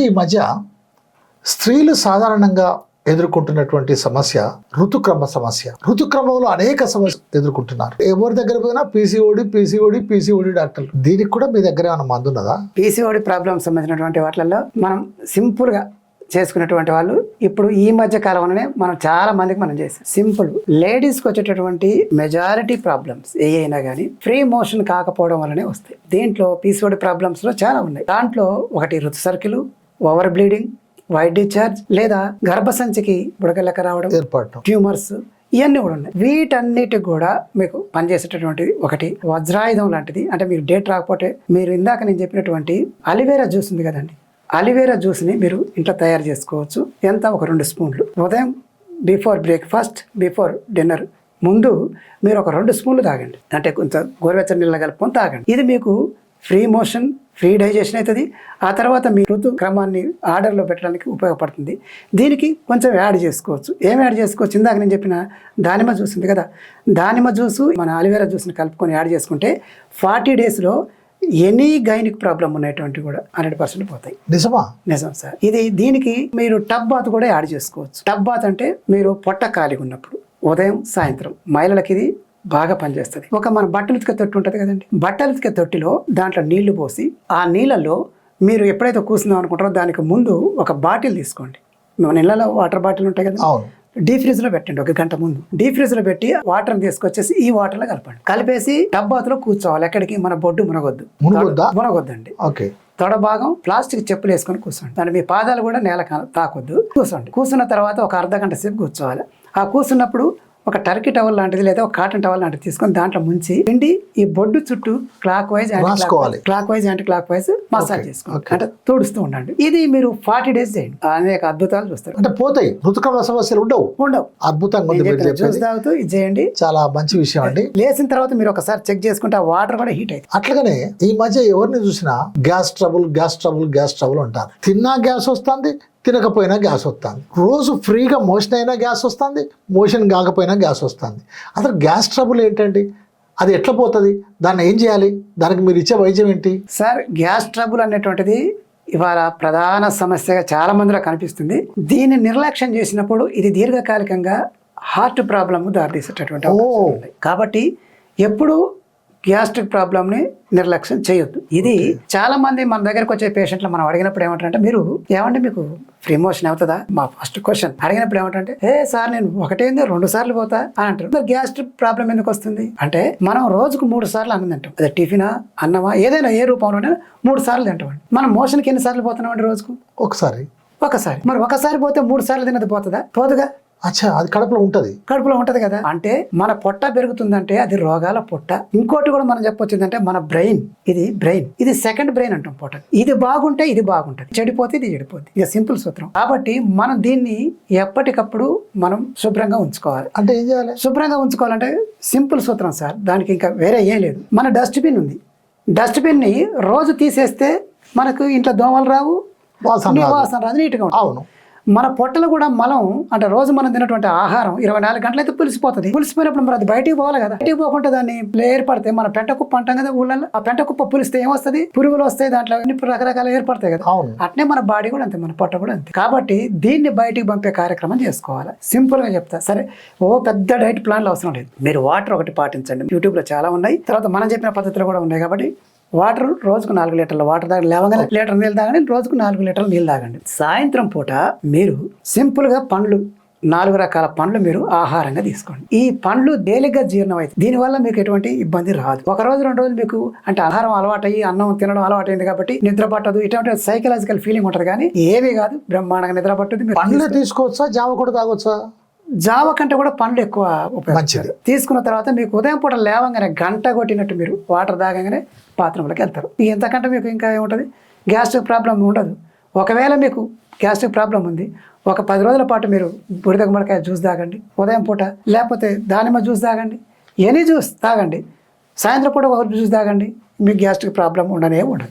ఈ మధ్య స్త్రీలు సాధారణంగా ఎదుర్కొంటున్నటువంటి సమస్య ఋతుక్రమ సమస్య. ఋతుక్రమంలో అనేక సమస్యలు ఎదుర్కొంటున్నారు. ఎవరి దగ్గర పోయినా పీసీఓడి పీసీఓడి పీసీఓడి డాక్టర్లు. దీనికి కూడా మీ దగ్గర ఏమైనా మందు ఉన్నదా? పీసీఓడి ప్రాబ్లం సంబంధించినటువంటి వాటిల్లో మనం సింపుల్గా చేసుకునేటువంటి వాళ్ళు ఇప్పుడు ఈ మధ్య కాలంలోనే మనం చాలా మందికి మనం చేసాం సింపుల్ లేడీస్కి వచ్చేటటువంటి మెజారిటీ ప్రాబ్లమ్స్ ఏ అయినా కానీ ఫ్రీ మోషన్ కాకపోవడం వల్లనే వస్తాయి. దీంట్లో పీసీఓడి ప్రాబ్లమ్స్లో చాలా ఉన్నాయి. దాంట్లో ఒకటి ఋతు circle over bleeding white discharge లేదా గర్భసంచికి బుడగలెక్క రావడం ఏర్పాటు ట్యూమర్స్ ఇవన్నీ కూడా ఉన్నాయి. వీటన్నిటికి కూడా మీకు పనిచేసేటటువంటిది ఒకటి వజ్రాయుధం లాంటిది. అంటే మీకు డేట్ రాకపోతే మీరు ఇందాక నేను చెప్పినటువంటి అలివేరా జ్యూస్ ఉంది కదండి. అలివేరా జ్యూస్ని మీరు ఇంట్లో తయారు చేసుకోవచ్చు. ఎంత? ఒక రెండు స్పూన్లు. ఉదయం బిఫోర్ బ్రేక్ఫాస్ట్ బిఫోర్ డిన్నర్. ముందు మీరు ఒక రెండు స్పూన్లు తాగండి. అంటే కొంచెం గోరువెచ్చని నీళ్ళ కలుపుకొని తాగండి. ఇది మీకు ఫ్రీ మోషన్ ఫ్రీ డైజెషన్ అవుతుంది. ఆ తర్వాత మీ ఋతు క్రమాన్ని ఆర్డర్లో పెట్టడానికి ఉపయోగపడుతుంది. దీనికి కొంచెం యాడ్ చేసుకోవచ్చు. ఏం యాడ్ చేసుకోవచ్చు? ఇందాక నేను చెప్పిన దానిమ్మ జ్యూస్ ఉంది కదా? దానిమ్మ జ్యూసు మన అలివేరా జ్యూస్ని కలుపుకొని యాడ్ చేసుకుంటే ఫార్టీ డేస్లో ఎనీ గైనిక్ ప్రాబ్లం ఉన్నటువంటి కూడా హండ్రెడ్ పర్సెంట్ పోతాయి. నిజమా? నిజం సార్. ఇది దీనికి మీరు టబ్ బాత్ కూడా యాడ్ చేసుకోవచ్చు. టబ్ బాత్ అంటే మీరు పొట్ట ఖాళీగా ఉన్నప్పుడు ఉదయం సాయంత్రం. మహిళలకి ఇది బాగా పనిచేస్తుంది. ఒక మన బట్టలు ఉతికే తొట్టి ఉంటుంది కదండి. బట్టలు ఉతికే తొట్టిలో దాంట్లో నీళ్ళు పోసి ఆ నీళ్ళలో మీరు ఎప్పుడైతే కూర్చుందాం అనుకుంటారో దానికి ముందు ఒక బాటిల్ తీసుకోండి. మన ఇళ్ళలో వాటర్ బాటిల్ ఉంటాయి కదా. డీ ఫ్రిజ్లో పెట్టండి ఒక గంట ముందు. డీ ఫ్రిజ్లో పెట్టి వాటర్ తీసుకొచ్చేసి ఈ వాటర్లో కలపండి. కలిపేసి టబ్బాతులో కూర్చోవాలి. ఎక్కడికి? మన బొడ్డు మునగొద్దు. మునుగొద్దా? మునగొద్దండి. ఓకే. తొడ భాగం ప్లాస్టిక్ చెప్పులు వేసుకొని కూర్చోండి. దాని మీ పాదాలు కూడా నేల తాకొద్దు. కూర్చోండి. కూర్చున్న తర్వాత ఒక అర్ధ గంట సేపు కూర్చోవాలి. ఆ కూర్చున్నప్పుడు ఒక టర్కీ టవల్ లాంటిది లేదా ఒక కాటన్ టవల్ లాంటిది తీసుకొని దాంట్లో ముంచి పిండి ఈ బొడ్డు చుట్టూ clockwise. Clockwise anticlockwise massage okay. అంటే తుడుస్తూ ఉండండి. ఇది మీరు ఫార్టీ డేస్ చేయండి. అనేక అద్భుతాలు చూస్తారు. అంటే పోతాయి. ఋతుక్రమ సమస్యలు ఉండవు. ఉండవు. అద్భుతంగా జ్యూస్ తాగుతూ ఇది చేయండి. చాలా మంచి విషయం అండి. లేచిన తర్వాత మీరు ఒకసారి చెక్ చేసుకుంటే ఆ వాటర్ కూడా హీట్ అవుతుంది. అట్లాగనే ఈ మధ్య ఎవరిని చూసినా gas trouble gas trouble gas trouble అంటారు. తిన్నా గ్యాస్ వస్తుంది తినకపోయినా గ్యాస్ వస్తుంది. రోజు ఫ్రీగా మోషన్ అయినా గ్యాస్ వస్తుంది మోషన్ కాకపోయినా గ్యాస్ వస్తుంది. అసలు గ్యాస్ ట్రబుల్ ఏంటండి? అది ఎట్లా పోతుంది? దాన్ని ఏం చేయాలి? దానికి మీరు ఇచ్చే వైద్యం ఏంటి? సార్ గ్యాస్ ట్రబుల్ అనేటువంటిది ఇవాళ ప్రధాన సమస్యగా చాలా మందిలో కనిపిస్తుంది. దీన్ని నిర్లక్ష్యం చేసినప్పుడు ఇది దీర్ఘకాలికంగా హార్ట్ ప్రాబ్లమ్ దారితీసేటటువంటి కాబట్టి ఎప్పుడు గ్యాస్ట్రిక్ ప్రాబ్లమ్ని నిర్లక్ష్యం చేయొద్దు. ఇది చాలా మంది మన దగ్గరకు వచ్చే పేషెంట్లు మనం అడిగినప్పుడు ఏమంటారంటే మీరు ఏమంటే మీకు ఫ్రీ మోషన్ అవుతుందా? మా ఫస్ట్ క్వశ్చన్ అడిగినప్పుడు ఏమంటారంటే ఏ సార్ నేను ఒకటేంది రెండు సార్లు పోతా అని అంటారు. గ్యాస్ట్రిక్ ప్రాబ్లం ఎందుకు వస్తుంది? అంటే మనం రోజుకు మూడు సార్లు అన్నం తింటాం. అదే టిఫినా అన్నమా ఏదైనా ఏ రూపంలోనే మూడు సార్లు తింటామండి మనం మోషన్కి ఎన్ని సార్లు పోతున్నామండి రోజుకు? ఒకసారి. ఒకసారి. మరి ఒకసారి పోతే మూడు సార్లు తిన్నది పోతుందా? పోదుగా? అచ్చా అది కడుపులో ఉంటుంది. కడుపులో ఉంటది కదా. అంటే మన పొట్ట పెరుగుతుందంటే అది రోగాల పొట్ట. ఇంకోటి కూడా మనం చెప్పొచ్చిందంటే మన బ్రెయిన్. ఇది బ్రెయిన్. ఇది సెకండ్ బ్రెయిన్ అంటాం పొట్ట. ఇది బాగుంటే ఇది బాగుంటది. చెడిపోతే ఇది చెడిపోతుంది ఇక సింపుల్ సూత్రం. కాబట్టి మనం దీన్ని ఎప్పటికప్పుడు మనం శుభ్రంగా ఉంచుకోవాలి. అంటే ఏం చేయాలి? శుభ్రంగా ఉంచుకోవాలంటే సింపుల్ సూత్రం సార్. దానికి ఇంకా వేరే ఏం లేదు. మన డస్ట్బిన్ ఉంది. డస్ట్బిన్ని రోజు తీసేస్తే మనకు ఇంట్లో దోమలు రావు వాసన రాదు. నీట్గా ఉంటుంది. అవును. మన పొట్టలు కూడా మలం అంటే రోజు మనం తినటువంటి ఆహారం ఇరవై నాలుగు గంటలైతే పులిసిపోతుంది. పులిసిపోయినప్పుడు మరి అది బయటికి పోవాలి కదా. బయటికి పోకుండా దాన్ని ఏర్పడితే మన పెంట కుప్ప అంటాం కదా ఊళ్ళల్లో ఆ పెంట కుప్ప పులిస్తే ఏమొస్తుంది? పురుగులు వస్తాయి దాంట్లో అన్ని రకరకాల ఏర్పడతాయి కదా. అవును. అట్నే మన బాడీ కూడా అంతే మన పొట్ట కూడా అంతే. కాబట్టి దీన్ని బయటికి పంపే కార్యక్రమం చేసుకోవాలి. సింపుల్గా చెప్తా. సరే ఓ పెద్ద డైట్ ప్లాన్లు అవసరం లేదు. మీరు వాటర్ ఒకటి పాటించండి. యూట్యూబ్లో చాలా ఉన్నాయి. తర్వాత మనం చెప్పిన పద్ధతులు కూడా ఉన్నాయి కాబట్టి వాటర్ రోజుకు నాలుగు లీటర్ల వాటర్ తాగండి. లేవగానే లీటర్ నీళ్ళు తాగండి. రోజుకు నాలుగు లీటర్ల నీళ్ళు తాగండి. సాయంత్రం పూట మీరు సింపుల్గా పండ్లు నాలుగు రకాల పండ్లు మీరు ఆహారంగా తీసుకోండి. ఈ పండ్లు తేలిగ్గా జీర్ణం అవుతుంది దీనివల్ల మీకు ఎటువంటి ఇబ్బంది రాదు. ఒక రోజు రెండు రోజులు మీకు అంటే ఆహారం అలవాటయ్యి అన్నం తినడం అలవాటైంది కాబట్టి నిద్ర పట్టదు. ఇటువంటి సైకలాజికల్ ఫీలింగ్ ఉంటుంది కానీ ఏమీ కాదు. బ్రహ్మాండంగా నిద్ర పట్టదు. మీరు పండ్లు తీసుకోవచ్చా? జామ కూడా తాగొచ్చా? జావ కంటే కూడా పండ్లు ఎక్కువ ఉపయోగిస్తారు మంచిది. తీసుకున్న తర్వాత మీకు ఉదయం పూట లేవగానే గంట కొట్టినట్టు మీరు వాటర్ తాగగానే బాత్రూంలోకి వెళ్తారు. ఎంతకంటే మీకు ఇంకా ఏముంటుంది? గ్యాస్ట్రిక్ ప్రాబ్లం ఉండదు. ఒకవేళ మీకు గ్యాస్ట్రిక్ ప్రాబ్లం ఉంది ఒక పది రోజుల పాటు మీరు బుడిద గుమ్మడికాయ జ్యూస్ తాగండి ఉదయం పూట లేకపోతే దానిమ్మ జ్యూస్ తాగండి ఎనీ జ్యూస్ తాగండి సాయంత్రం పూట ఒక జ్యూస్ తాగండి మీకు గ్యాస్ట్రిక్ ప్రాబ్లం ఉండనే ఉండదు.